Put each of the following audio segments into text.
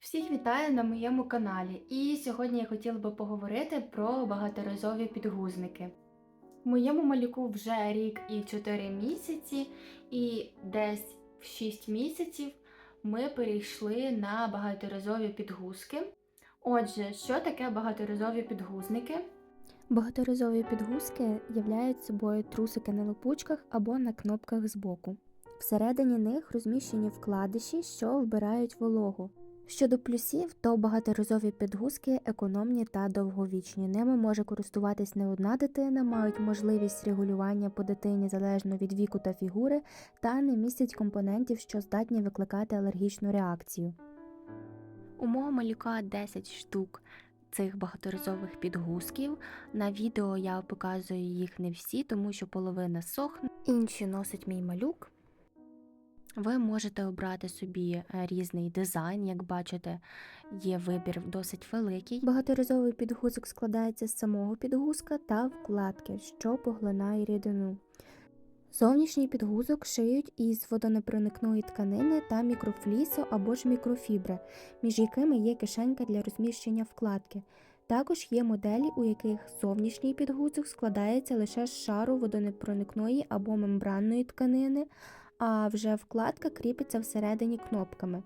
Всіх вітаю на моєму каналі. І сьогодні я хотіла би поговорити про багаторазові підгузники. Моєму малюку вже рік і 4 місяці, і десь в 6 місяців ми перейшли на багаторазові підгузки. Отже, що таке багаторазові підгузники? Багаторазові підгузки являють собою трусики на липучках або на кнопках збоку. Всередині них розміщені вкладиші, що вбирають вологу. Щодо плюсів, то багаторазові підгузки економні та довговічні. Ними може користуватись не одна дитина, мають можливість регулювання по дитині залежно від віку та фігури, та не містять компонентів, що здатні викликати алергічну реакцію. У мого малюка 10 штук цих багаторазових підгузків. На відео я показую їх не всі, тому що половина сохне, інші носить мій малюк. Ви можете обрати собі е, різний дизайн, як бачите, є вибір досить великий. Багаторазовий підгузок складається з самого підгузка та вкладки, що поглинає рідину. Зовнішній підгузок шиють із водонепроникної тканини та мікрофлісу або ж мікрофібри, між якими є кишенька для розміщення вкладки. Також є моделі, у яких зовнішній підгузок складається лише з шару водонепроникної або мембранної тканини, а вже вкладка кріпиться всередині кнопками.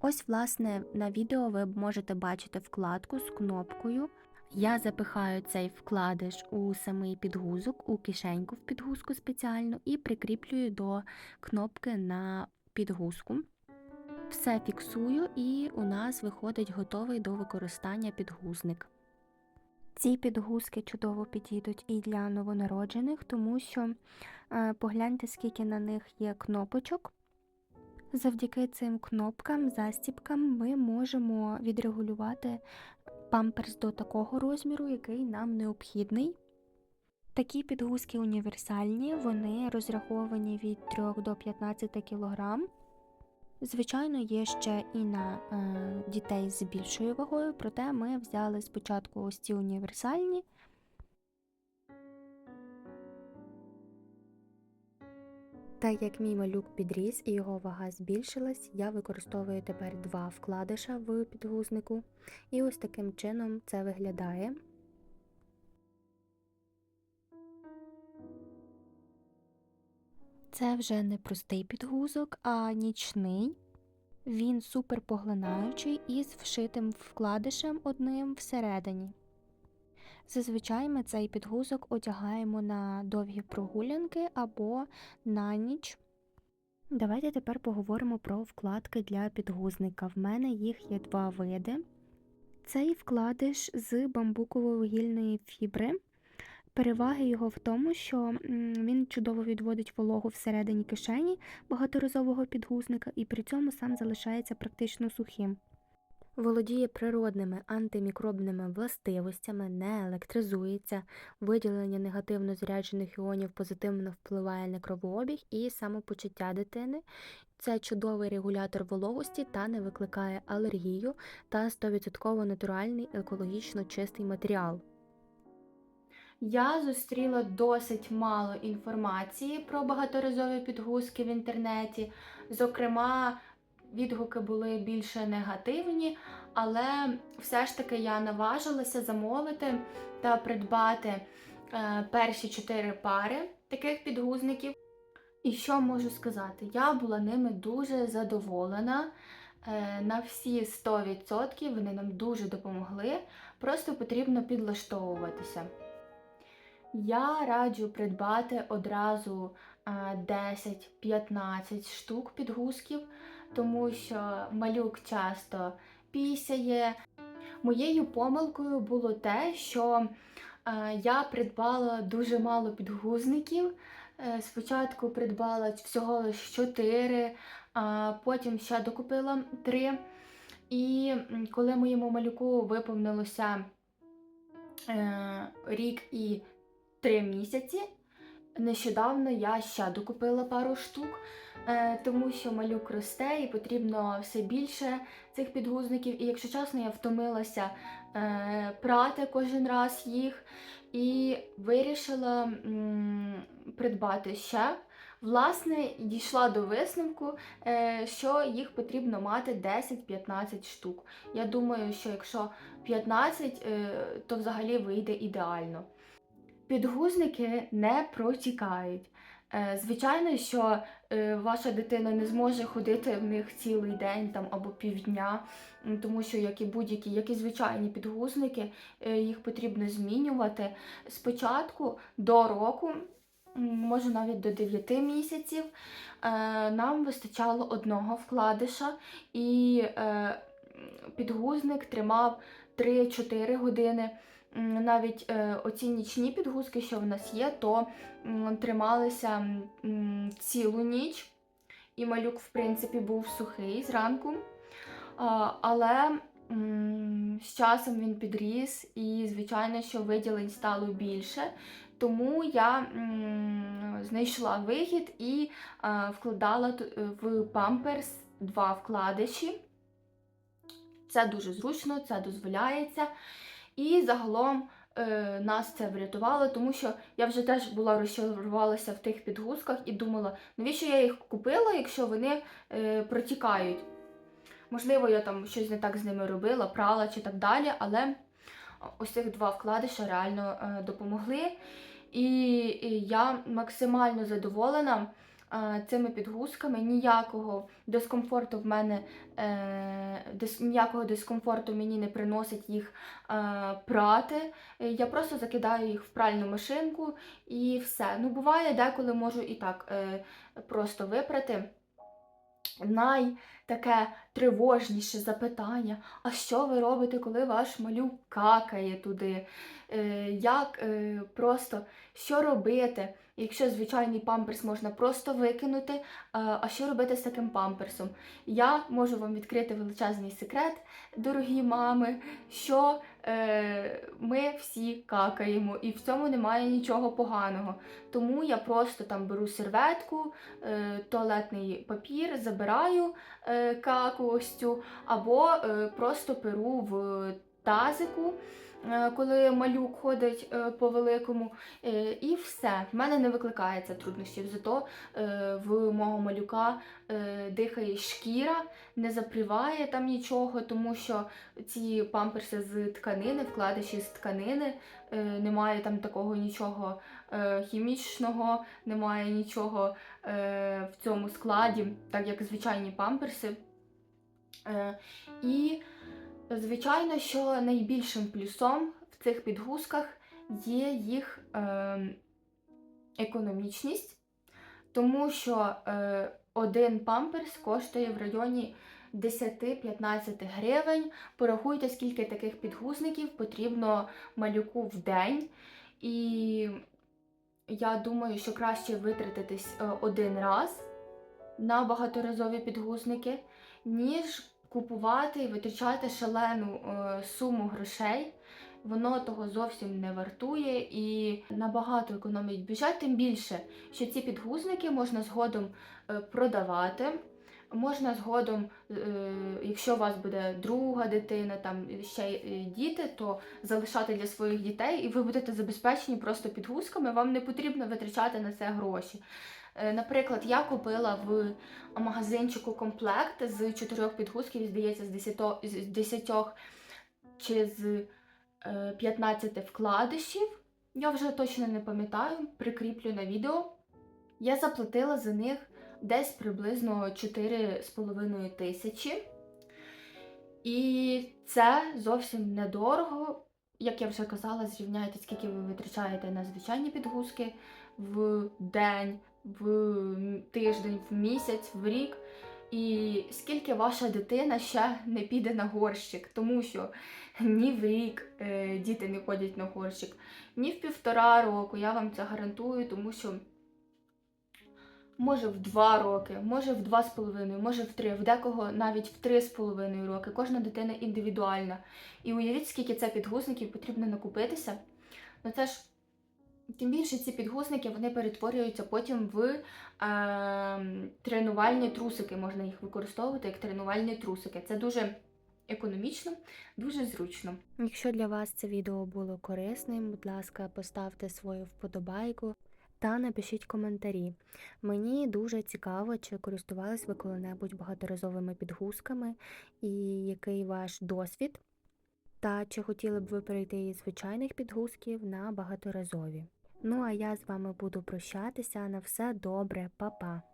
Ось, власне, на відео ви можете бачити вкладку з кнопкою. Я запихаю цей вкладиш у самий підгузок, у кишеньку в підгузку спеціально і прикріплюю до кнопки на підгузку. Все фіксую, і у нас виходить готовий до використання підгузник. Ці підгузки чудово підійдуть і для новонароджених, тому що е, погляньте, скільки на них є кнопочок. Завдяки цим кнопкам, застіпкам ми можемо відрегулювати памперс до такого розміру, який нам необхідний. Такі підгузки універсальні, вони розраховані від 3 до 15 кг. Звичайно, є ще і на е, дітей з більшою вагою, проте ми взяли спочатку ось ці універсальні. Так як мій малюк підріс і його вага збільшилась, я використовую тепер два вкладиша в підгузнику. І ось таким чином це виглядає. Це вже не простий підгузок, а нічний. Він супер поглинаючий із вшитим вкладишем одним всередині. Зазвичай ми цей підгузок одягаємо на довгі прогулянки або на ніч. Давайте тепер поговоримо про вкладки для підгузника. В мене їх є два види. Цей вкладиш з бамбуково-вугільної фібри. Переваги його в тому, що він чудово відводить вологу всередині кишені багаторазового підгузника і при цьому сам залишається практично сухим. Володіє природними антимікробними властивостями, не електризується, виділення негативно заряджених іонів позитивно впливає на кровообіг і самопочуття дитини. Це чудовий регулятор вологості та не викликає алергію та 100% натуральний екологічно чистий матеріал. Я зустріла досить мало інформації про багаторазові підгузки в інтернеті. Зокрема, відгуки були більше негативні, але все ж таки я наважилася замовити та придбати е, перші чотири пари таких підгузників. І що можу сказати? Я була ними дуже задоволена. Е, На всі 100% вони нам дуже допомогли. Просто потрібно підлаштовуватися. Я раджу придбати одразу е, 10-15 штук підгузків, тому що малюк часто пісяє. Моєю помилкою було те, що е, я придбала дуже мало підгузників. Е, Спочатку придбала всього лише 4, а потім ще докупила 3. І коли моєму малюку виповнилося е, рік і 3 місяці, нещодавно я ще докупила пару штук, е, тому що малюк росте і потрібно все більше цих підгузників. І якщо чесно, я втомилася е, прати кожен раз їх і вирішила придбати ще Власне, дійшла до висновку, е, що їх потрібно мати 10-15 штук. Я думаю, що якщо 15, е, то взагалі вийде ідеально. Підгузники не протікають. Е, Звичайно, що е, ваша дитина не зможе ходити в них цілий день там або півдня, тому що як і будь-які, як і звичайні підгузники, е, їх потрібно змінювати спочатку до року, може навіть до 9 місяців. Нам вистачало одного вкладиша, і підгузник тримав 3-4 години. Навіть е, оці нічні підгузки, що в нас є, то трималися цілу ніч, і малюк, в принципі, був сухий зранку. Але з часом він підріс, і, звичайно, що виділень стало більше. Тому я знайшла вихід і вкладала е, в памперс два вкладиші. Це дуже зручно, це дозволяється. І загалом е, нас це врятувало, тому що я вже теж була розчарувалася в тих підгузках і думала, навіщо я їх купила, якщо вони е, протікають. Можливо, я там щось не так з ними робила, прала чи так далі, але ось цих два вкладиші реально е, допомогли. І, я максимально задоволена цими підгузками. Ніякого дискомфорту в мене е, ніякого дискомфорту мені не приносить їх е, прати. Я просто закидаю їх в пральну машинку і все. Ну, буває, деколи можу і так е, просто випрати. Най таке тривожніше запитання: а що ви робите, коли ваш малюк какає туди? Як просто що робити? Якщо звичайний памперс можна просто викинути, е, а що робити з таким памперсом? Я можу вам відкрити величезний секрет, дорогі мами, що е, ми всі какаємо, і в цьому немає нічого поганого. Тому я просто там беру серветку, е, туалетний папір, забираю е, каку ось цю, або е, просто перу в тазику. Е, Коли малюк ходить е, по великому, Е, і все. В мене не викликається труднощів. Зато в мого малюка дихає шкіра, не запріває там нічого, тому що ці памперси з тканини, вкладиші з тканини, немає там такого нічого хімічного, немає нічого в цьому складі, так як звичайні памперси. І, звичайно, що найбільшим плюсом в цих підгузках є їх е, економічність, тому що е, один памперс коштує в районі 10-15 гривень. Порахуйте, скільки таких підгузників потрібно малюку в день. І я думаю, що краще витратитись е, один раз на багаторазові підгузники, ніж купувати і витрачати шалену е, суму грошей. Воно того зовсім не вартує і набагато економить бюджет, тим більше, що ці підгузники можна згодом е, продавати. Можна згодом, е, якщо у вас буде друга дитина, там ще е, діти, то залишати для своїх дітей, і ви будете забезпечені просто підгузками. Вам не потрібно витрачати на це гроші. Е, Наприклад, я купила в магазинчику комплект з чотирьох підгузків, здається, з 10, з 10 чи з е, 15 вкладишів. Я вже точно не пам'ятаю, прикріплю на відео. Я заплатила за них десь приблизно 4,5 тисячі. І це зовсім недорого. Як я вже казала, зрівняйте, скільки ви витрачаєте на звичайні підгузки в день, в тиждень, в місяць, в рік. І скільки ваша дитина ще не піде на горщик, тому що ні в рік е, діти не ходять на горщик, ні в півтора року. Я вам це гарантую, тому що може в два роки, може в два з половиною, може в три, в декого навіть в три з половиною роки. Кожна дитина індивідуальна. І уявіть, скільки це підгузників потрібно накупитися. Ну це ж тим більше ці підгузники вони перетворюються потім в е, тренувальні трусики. Можна їх використовувати як тренувальні трусики. Це дуже економічно, дуже зручно. Якщо для вас це відео було корисним, будь ласка, поставте свою вподобайку. Та напишіть коментарі. Мені дуже цікаво, чи користувались ви коли-небудь багаторазовими підгузками і який ваш досвід, та чи хотіли б ви перейти із звичайних підгузків на багаторазові. Ну а я з вами буду прощатися. На все добре, па-па!